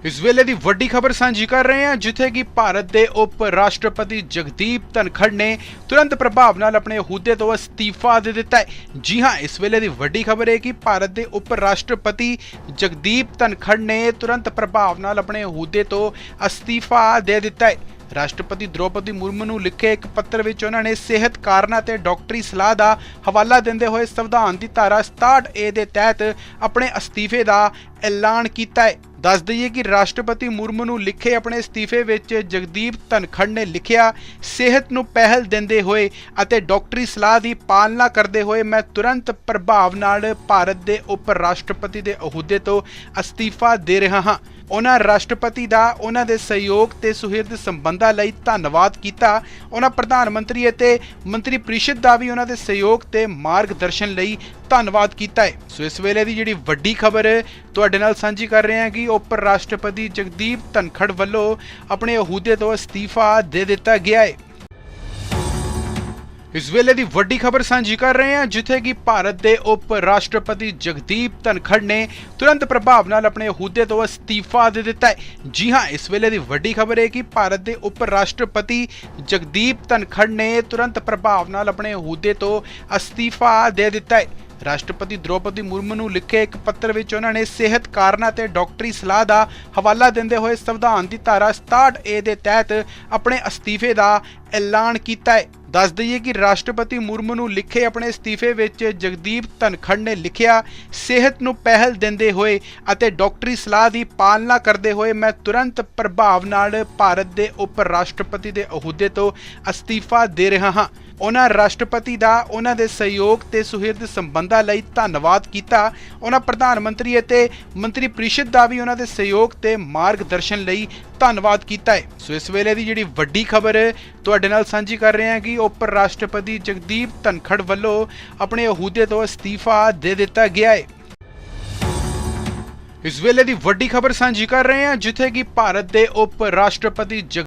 ਇਸ ਵੇਲੇ ਦੀ ਵੱਡੀ ਖਬਰ ਸਾਂਝੀ ਕਰ ਰਹੇ ਹਾਂ, ਜਿੱਥੇ ਕਿ ਭਾਰਤ ਦੇ ਉਪ ਰਾਸ਼ਟਰਪਤੀ ਜਗਦੀਪ ਧਨਖੜ ਨੇ ਤੁਰੰਤ ਪ੍ਰਭਾਵ ਨਾਲ ਆਪਣੇ ਅਹੁਦੇ ਤੋਂ ਅਸਤੀਫਾ ਦੇ ਦਿੱਤਾ ਹੈ। ਜੀ ਹਾਂ, ਇਸ ਵੇਲੇ ਦੀ ਵੱਡੀ ਖਬਰ ਹੈ ਕਿ ਭਾਰਤ ਦੇ ਉਪ ਰਾਸ਼ਟਰਪਤੀ ਜਗਦੀਪ ਧਨਖੜ ਨੇ ਤੁਰੰਤ ਪ੍ਰਭਾਵ ਨਾਲ ਆਪਣੇ ਅਹੁਦੇ ਤੋਂ ਅਸਤੀਫਾ ਦੇ ਦਿੱਤਾ ਹੈ। ਰਾਸ਼ਟਰਪਤੀ ਦ੍ਰੋਪਦੀ ਮੁਰਮੂ ਨੂੰ ਲਿਖੇ ਇੱਕ ਪੱਤਰ ਵਿੱਚ ਉਹਨਾਂ ਨੇ ਸਿਹਤ ਕਾਰਨਾਂ ਤੇ ਡਾਕਟਰੀ ਸਲਾਹ ਦਾ ਹਵਾਲਾ ਦਿੰਦੇ ਹੋਏ ਸੰਵਿਧਾਨ ਦੀ ਧਾਰਾ 67 ਏ ਦੇ ਤਹਿਤ ਆਪਣੇ ਅਸਤੀਫੇ ਦਾ ਐਲਾਨ ਕੀਤਾ ਹੈ। ਦੱਸ ਦਈਏ ਕਿ ਰਾਸ਼ਟਰਪਤੀ ਮੁਰਮੂ ਨੂੰ ਲਿਖੇ ਆਪਣੇ ਅਸਤੀਫੇ ਵਿੱਚ ਜਗਦੀਪ ਧਨਖੜ ਨੇ ਲਿਖਿਆ, ਸਿਹਤ ਨੂੰ ਪਹਿਲ ਦਿੰਦੇ ਹੋਏ ਅਤੇ ਡਾਕਟਰੀ ਸਲਾਹ ਦੀ ਪਾਲਣਾ ਕਰਦੇ ਹੋਏ ਮੈਂ ਤੁਰੰਤ ਪ੍ਰਭਾਵ ਨਾਲ ਭਾਰਤ ਦੇ ਉਪ ਰਾਸ਼ਟਰਪਤੀ ਦੇ ਅਹੁਦੇ ਤੋਂ ਅਸਤੀਫਾ ਦੇ ਰਿਹਾ ਹਾਂ। ਉਹਨਾਂ ਰਾਸ਼ਟਰਪਤੀ ਦਾ ਉਹਨਾਂ ਦੇ ਸਹਿਯੋਗ ਤੇ ਸੁਹਿਰਦ ਸੰਬੰਧਾਂ ਲਈ ਧੰਨਵਾਦ ਕੀਤਾ। ਉਹਨਾਂ ਪ੍ਰਧਾਨ ਮੰਤਰੀ ਅਤੇ ਮੰਤਰੀ ਪਰਿਸ਼ਦ ਦਾ ਵੀ ਉਹਨਾਂ ਦੇ ਸਹਿਯੋਗ ਤੇ ਮਾਰਗਦਰਸ਼ਨ ਲਈ ਧੰਨਵਾਦ ਕੀਤਾ ਹੈ। ਸੋ ਇਸ ਵੇਲੇ ਦੀ ਜਿਹੜੀ ਵੱਡੀ ਖਬਰ ਤੁਹਾਡੇ ਨਾਲ ਸਾਂਝੀ ਕਰ ਰਹੇ ਹਾਂ ਕਿ ਉਪ ਰਾਸ਼ਟਰਪਤੀ ਜਗਦੀਪ ਧਨਖੜ ਵੱਲੋਂ ਆਪਣੇ ਅਹੁਦੇ ਤੋਂ ਅਸਤੀਫਾ ਦੇ ਦਿੱਤਾ ਗਿਆ ਹੈ। ਇਸ ਵੇਲੇ ਦੀ ਵੱਡੀ ਖਬਰ ਸਾਂਝੀ ਕਰ ਰਹੇ ਹਾਂ, ਜਿੱਥੇ ਕਿ ਭਾਰਤ ਦੇ ਉਪ ਰਾਸ਼ਟਰਪਤੀ ਜਗਦੀਪ ਧਨਖੜ ਨੇ ਤੁਰੰਤ ਪ੍ਰਭਾਵ ਨਾਲ ਆਪਣੇ ਅਹੁਦੇ ਤੋਂ ਅਸਤੀਫਾ ਦੇ ਦਿੱਤਾ ਹੈ। ਜੀ ਹਾਂ, ਇਸ ਵੇਲੇ ਦੀ ਵੱਡੀ ਖਬਰ ਹੈ ਕਿ ਭਾਰਤ ਦੇ ਉਪ ਰਾਸ਼ਟਰਪਤੀ ਜਗਦੀਪ ਧਨਖੜ ਨੇ ਤੁਰੰਤ ਪ੍ਰਭਾਵ ਨਾਲ ਆਪਣੇ ਅਹੁਦੇ ਤੋਂ ਅਸਤੀਫਾ ਦੇ ਦਿੱਤਾ ਹੈ। ਰਾਸ਼ਟਰਪਤੀ ਦ੍ਰੋਪਦੀ ਮੁਰਮੂ ਨੂੰ ਲਿਖੇ ਇੱਕ ਪੱਤਰ ਵਿੱਚ ਉਹਨਾਂ ਨੇ ਸਿਹਤ ਕਾਰਨਾਂ ਤੇ ਡਾਕਟਰੀ ਸਲਾਹ ਦਾ ਹਵਾਲਾ ਦਿੰਦੇ ਹੋਏ ਸੰਵਿਧਾਨ ਦੀ ਧਾਰਾ 67 ਏ ਦੇ ਤਹਿਤ ਆਪਣੇ ਅਸਤੀਫੇ ਦਾ ਐਲਾਨ ਕੀਤਾ ਹੈ। ਦੱਸ ਦਈਏ ਕਿ ਰਾਸ਼ਟਰਪਤੀ ਮੁਰਮੂ ਨੂੰ ਲਿਖੇ ਆਪਣੇ ਅਸਤੀਫੇ ਵਿੱਚ ਜਗਦੀਪ ਧਨਖੜ ਨੇ ਲਿਖਿਆ, ਸਿਹਤ ਨੂੰ ਪਹਿਲ ਦਿੰਦੇ ਹੋਏ ਅਤੇ ਡਾਕਟਰੀ ਸਲਾਹ ਦੀ ਪਾਲਣਾ ਕਰਦੇ ਹੋਏ ਮੈਂ ਤੁਰੰਤ ਪ੍ਰਭਾਵ ਨਾਲ ਭਾਰਤ ਦੇ ਉਪ ਰਾਸ਼ਟਰਪਤੀ ਦੇ ਅਹੁਦੇ ਤੋਂ ਅਸਤੀਫਾ ਦੇ ਰਿਹਾ ਹਾਂ। ਉਹਨਾਂ ਰਾਸ਼ਟਰਪਤੀ ਦਾ, ਉਹਨਾਂ ਦੇ ਸਹਿਯੋਗ ਤੇ ਸੁਹਿਰਦ ਸੰਬੰਧਾਂ ਲਈ ਧੰਨਵਾਦ ਕੀਤਾ। ਉਹਨਾਂ ਪ੍ਰਧਾਨ ਮੰਤਰੀ ਅਤੇ ਮੰਤਰੀ ਪਰਿਸ਼ਦ ਦਾ ਵੀ ਉਹਨਾਂ ਦੇ ਸਹਿਯੋਗ ਤੇ ਮਾਰਗਦਰਸ਼ਨ ਲਈ ਧੰਨਵਾਦ ਕੀਤਾ ਹੈ। ਸੋ ਇਸ ਵੇਲੇ ਦੀ ਜਿਹੜੀ ਵੱਡੀ ਖਬਰ ਤੁਹਾਡੇ ਨਾਲ ਸਾਂਝੀ ਕਰ ਰਹੇ ਹਾਂ ਕਿ ਉਪ ਰਾਸ਼ਟਰਪਤੀ ਜਗਦੀਪ ਧਨਖੜ ਵੱਲੋਂ ਆਪਣੇ ਅਹੁਦੇ ਤੋਂ ਅਸਤੀਫਾ ਦੇ ਦਿੱਤਾ ਗਿਆ ਹੈ। ਇਸ ਵੇਲੇ ਦੀ ਵੱਡੀ ਖਬਰ ਸਾਂਝੀ ਕਰ ਰਹੇ ਹਾਂ, ਜਿੱਥੇ ਕਿ ਭਾਰਤ ਦੇ ਉਪ ਰਾਸ਼ਟਰਪਤੀ ਜਗ